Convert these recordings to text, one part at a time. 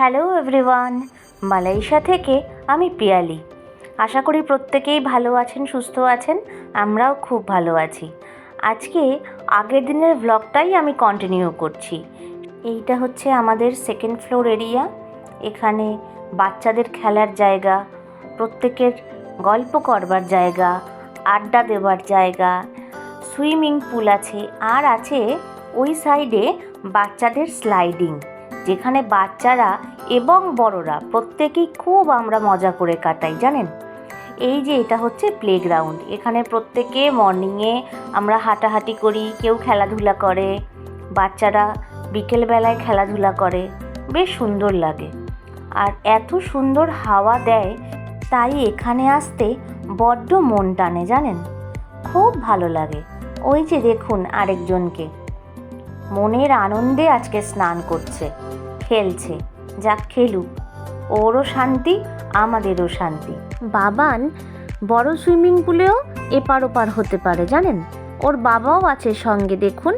Hello everyone Malaysia থেকে আমি পিয়ালি। আশা করি প্রত্যেকেই ভালো আছেন, সুস্থ আছেন, আমরাও খুব ভালো আছি। আজকে আগের দিনের ব্লগটাই আমি কন্টিনিউ করছি। এইটা হচ্ছে আমাদের সেকেন্ড ফ্লোর এরিয়া এখানে বাচ্চাদের খেলার জায়গা, প্রত্যেকের গল্প করবার জায়গা, আড্ডা দেওয়ার জায়গা সুইমিং পুল আছে, আর আছে ওই সাইডে বাচ্চাদের স্লাইডিং যেখানে বাচ্চারা এবং বড়রা প্রত্যেকেই খুব আমরা মজা করে কাটাই, জানেন? এই যে এটা হচ্ছে প্লেগ্রাউন্ড এখানে প্রত্যেকে মর্নিংয়ে আমরা হাঁটাহাঁটি করি, কেউ খেলাধুলা করে, বাচ্চারা বিকেলবেলায় খেলাধুলা করে, বেশ সুন্দর লাগে। আর এত সুন্দর হাওয়া দেয়, তাই এখানে আসতে বড্ড মন টানে, জানেন? খুব ভালো লাগে। ওই যে দেখুন আরেকজনকে মনের আনন্দে আজকে স্নান করছে খেলছে যাক খেলুক। ওরও শান্তি আমাদেরও শান্তি। বাবান বড় সুইমিং পুলেও এপার ওপার হতে পারে জানেন? ওর বাবাও আছে সঙ্গে দেখুন।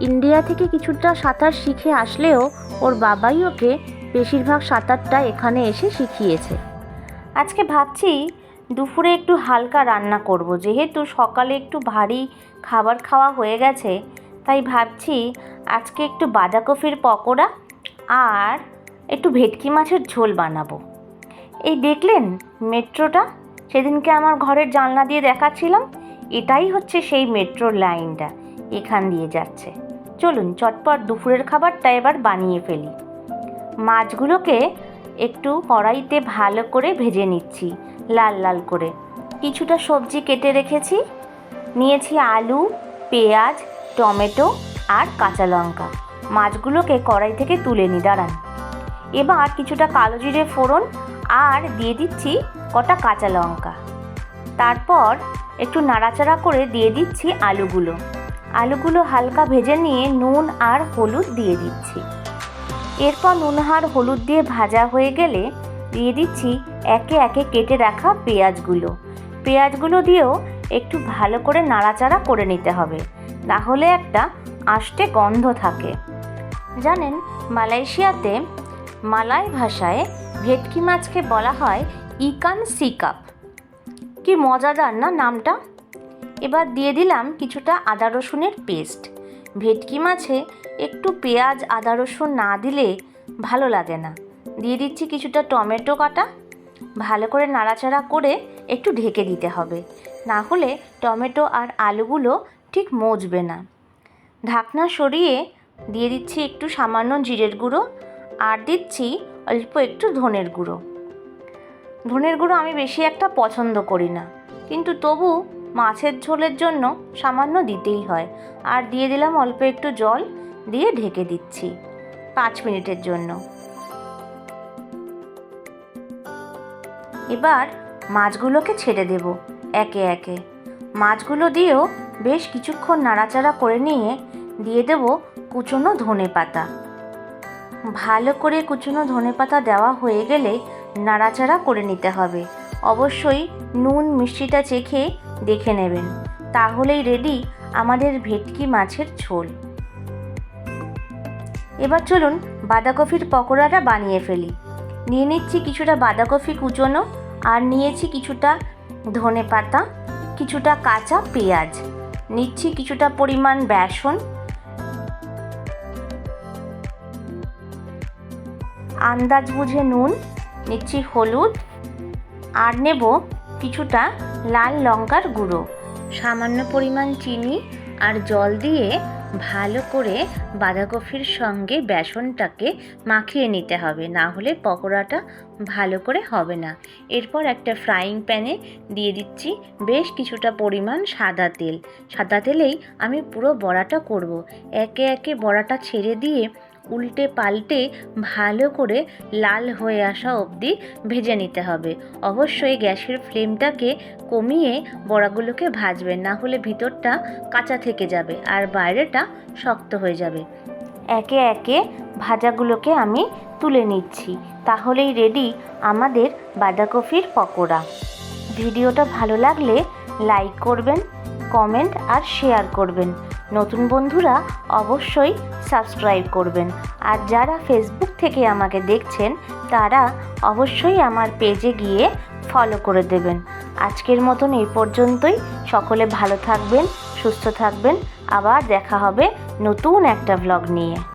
ইন্ডিয়া থেকে কিছুটা সাঁতার শিখে আসলেও ওর বাবাই ওকে বেশিরভাগ সাঁতারটা এখানে এসে শিখিয়েছে। আজকে ভাবছি দুপুরে একটু হালকা রান্না করব যেহেতু সকালে একটু ভারী খাবার খাওয়া হয়ে গেছে তাই ভাবছি আজকে একটু বাঁধাকপির পকোড়া আর একটু ভেটকি মাছের ঝোল বানাবো। এই দেখলেন মেট্রোটা? সেদিনকে আমার ঘরের জানলা দিয়ে দেখাচ্ছিলাম, এটাই হচ্ছে সেই মেট্রোর লাইনটা, এখান দিয়ে যাচ্ছে। চলুন চটপট দুপুরের খাবারটা এবার বানিয়ে ফেলি। মাছগুলোকে একটু কড়াইতে ভালো করে ভেজে নিচ্ছি, লাল লাল করে। কিছুটা সবজি কেটে রেখেছি, নিয়েছি আলু, পেঁয়াজ টমেটো আর কাঁচা লঙ্কা। মাছগুলোকে কড়াই থেকে তুলে নি, দাঁড়ান। এবার কিছুটা কালো জিরে ফোড়ন আর দিয়ে দিচ্ছি কটা কাঁচা লঙ্কা। তারপর একটু নাড়াচাড়া করে দিয়ে দিচ্ছি আলুগুলো। আলুগুলো হালকা ভেজে নিয়ে নুন আর হলুদ দিয়ে দিচ্ছি। এরপর নুন আর হলুদ দিয়ে ভাজা হয়ে গেলে দিয়ে দিচ্ছি একে একে কেটে রাখা পেঁয়াজগুলো। পেঁয়াজগুলো দিয়েও একটু ভালো করে নাড়াচাড়া করে নিতে হবে। তাহলে একটা আষ্টে গন্ধ থাকে। জানেন, মালয়েশিয়াতে মালয় ভাষায় ভেটকি মাছকে বলা হয় ইকান সিকাপ কি মজাদার না নামটা? এবার দিয়ে দিলাম কিছুটা আদা রসুনের পেস্ট। ভেটকি মাছে একটু পেঁয়াজ, আদা রসুন না দিলে ভালো লাগে না। দিয়ে দিচ্ছি কিছুটা টমেটো কাটা। ভালো করে নাড়াচাড়া করে একটু ঢেকে দিতে হবে। না হলে টমেটো আর আলুগুলো ঠিক মজবে না। ঢাকনা সরিয়ে দিয়ে দিচ্ছি একটু সামান্য জিরের গুঁড়ো আর দিচ্ছি অল্প একটু ধনের গুঁড়ো। ধনের গুঁড়ো আমি বেশি একটা পছন্দ করি না, কিন্তু তবু মাছের ঝোলের জন্য সামান্য দিতেই হয়। আর দিয়ে দিলাম অল্প একটু জল দিয়ে ঢেকে দিচ্ছি পাঁচ মিনিটের জন্য। এবার মাছগুলোকে ছেড়ে দেব একে একে। মাছগুলো দিয়েও বেশ কিছুক্ষণ নাড়াচাড়া করে নিয়ে দিয়ে দেব কুচনো ধনে পাতা। ভালো করে কুচনো ধনে পাতা দেওয়া হয়ে গেলে নাড়াচাড়া করে নিতে হবে। অবশ্যই নুন মিষ্টিটা চেখে দেখে নেবেন। তাহলেই রেডি আমাদের ভেটকি মাছের ঝোল। এবার চলুন বাঁধাকপির পকোড়াটা বানিয়ে ফেলি। নিয়ে নিচ্ছি কিছুটা বাঁধাকপি কুচোনো আর নিয়েছি কিছুটা ধনে পাতা, কিছুটা কাঁচা পেঁয়াজ। নিচ্ছি কিছুটা পরিমাণ বেসন। আন্দাজ বুঝে নুন, নিচ্ছি হলুদ, আর নেব কিছুটা লাল লঙ্কার গুঁড়ো। সামান্য পরিমাণ চিনি আর জল দিয়ে ভালো করে বাঁধাকপির সঙ্গে বেসনটাকে মাখিয়ে নিতে হবে, না হলে পকোড়াটা ভালো করে হবে না এরপর একটা ফ্রাইং প্যানে দিয়ে দিচ্ছি বেশ কিছুটা পরিমাণ সাদা তেল সাদা তেলেই আমি পুরো বড়াটা করব। একে একে বড়াটা ছেড়ে দিয়ে উল্টে পাল্টে ভালো করে লাল হয়ে আসা অবধি ভেজে নিতে হবে। অবশ্যই গ্যাসের ফ্লেমটাকে কমিয়ে বড়াগুলোকে ভাজবেন, না হলে ভিতরটা কাঁচা থেকে যাবে আর বাইরেটা শক্ত হয়ে যাবে। একে একে ভাজাগুলোকে আমি তুলে নিচ্ছি। তাহলেই রেডি আমাদের বাঁধাকপির পকোড়া। ভিডিওটা ভালো লাগলে লাইক করবেন কমেন্ট আর শেয়ার করবেন। নতুন বন্ধুরা অবশ্যই সাবস্ক্রাইব করবেন। আর যারা ফেসবুক থেকে আমাকে দেখছেন, তারা অবশ্যই আমার পেজে গিয়ে ফলো করে দেবেন। আজকের মতন এই পর্যন্তই। সকলে ভালো থাকবেন, সুস্থ থাকবেন। আবার দেখা হবে নতুন একটা ব্লগ নিয়ে।